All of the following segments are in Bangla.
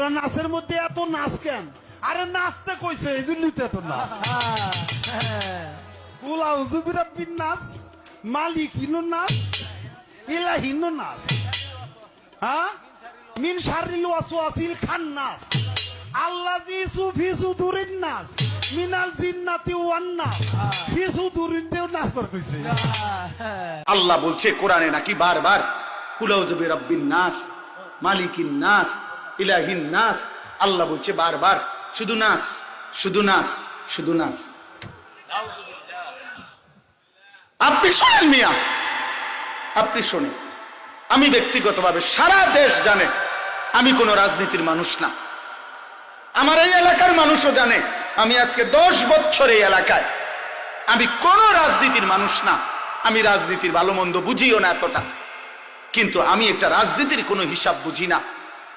নাচের মধ্যে এত নাচ কেন? আরে নাচতে কইছে এই জন্যই তো এত নাচ। কুলা হুজুবিরা বিন নাচ মালিক হিনু নাচ ইলা হিনু নাচ। হ্যাঁ? মিন শারিল ওয়াসওয়াসিল খান নাচ। আল্লাহ জি সুফি সুদুরিন নাচ মিনাল জিন্নাতি ওয়ান নাচ। ফি সুদুরিন দেও নাচ কর কইছে। আল্লাহ বলছে কোরআনে নাকি বারবার কুলাউজুবি রব্বিন নাস মালিকিন নাস ইলাহিন নাস। আল্লাহ বলছে বারবার, শুধু নাস শুধু নাস শুধু নাস। আপনি শোনেন মিয়া, আপনি শোনেন। আমি ব্যক্তিগতভাবে সারা দেশ জানে, আমি কোন রাজনীতির মানুষ না। আমার এই এলাকার মানুষও জানে, আমি আজকে দশ বছর এই এলাকায়। আমি কোন রাজনীতির মানুষ না, আমি রাজনীতির ভালো মন্দ বুঝিও না এতটা। কিন্তু আমি একটা রাজনীতির কোনো হিসাব বুঝি না।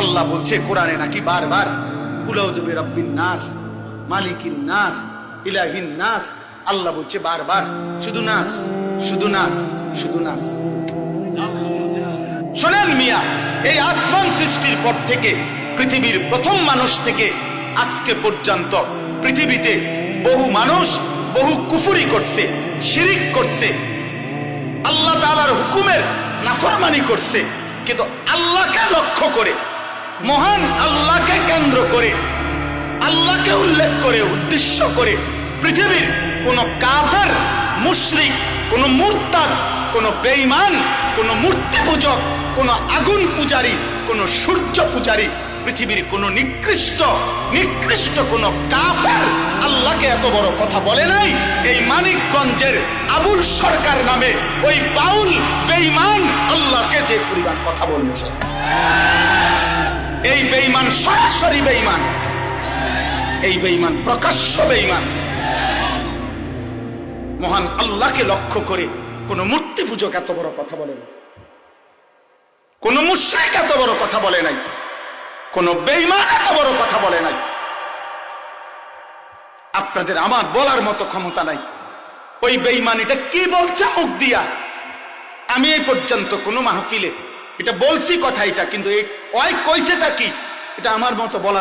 আল্লাহ বলছে, কোরআনে নাকি বারবার, কুলাউজুবি রব্বিন নাস, মালিকিন নাস, ইলাহিন নাস, আল্লাহ বলছে বারবার, শুধু নাস শুধু নাস শুধু নাস। শোনেন মিয়া, এই আসমান সৃষ্টির পর থেকে, পৃথিবীর প্রথম মানুষ থেকে, আজকে পর্যন্ত পৃথিবীতে বহু মানুষ বহু কুফুরি করছে, শিরিক করছে, আল্লাহ তাআলার হুকুমের নাফরমানি করছে, কিন্তু আল্লাহকে লক্ষ্য করে মহান আল্লাহকে কেন্দ্র করে, আল্লাহকে উল্লেখ করে, উদ্দেশ্য করে পৃথিবীর কোন কাফের, মুশরিক, কোন মুরতাদ, কোন বেঈমান, কোন মূর্তি পূজক, কোন আগুন পূজারী, কোন সূর্য পূজারী, পৃথিবীর কোন নিকৃষ্ট নিকৃষ্ট কোন কাফের আল্লাহকে এত বড় কথা বলে নাই। এই মানিকগঞ্জের আবুল সরকার নামে ওই বাউল বেঈমান আল্লাহকে যে পরিমাণ কথা বলেছে। এই বেঈমান, সরাসরি বেঈমান। এই বেঈমান, প্রকাশ্য বেঈমান। মহান আল্লাহকে লক্ষ্য করে কোন মূর্তি পূজক এত বড় কথা বলে না কোন মুশ্রিক এত বড় কথা বলে নাই। কোন বেঈমান এত বড় কথা বলে নাই। আপনাদের আমার বলার মতো ক্ষমতা নাই। ওই বেঈমান এটা কি বলছে মুখ দিয়া? আমি এই পর্যন্ত কোনো মাহফিলে, এটা বলছি কথা এটা কিন্তু এই ওই কইছেটা কি? এটা আমার মতো বলা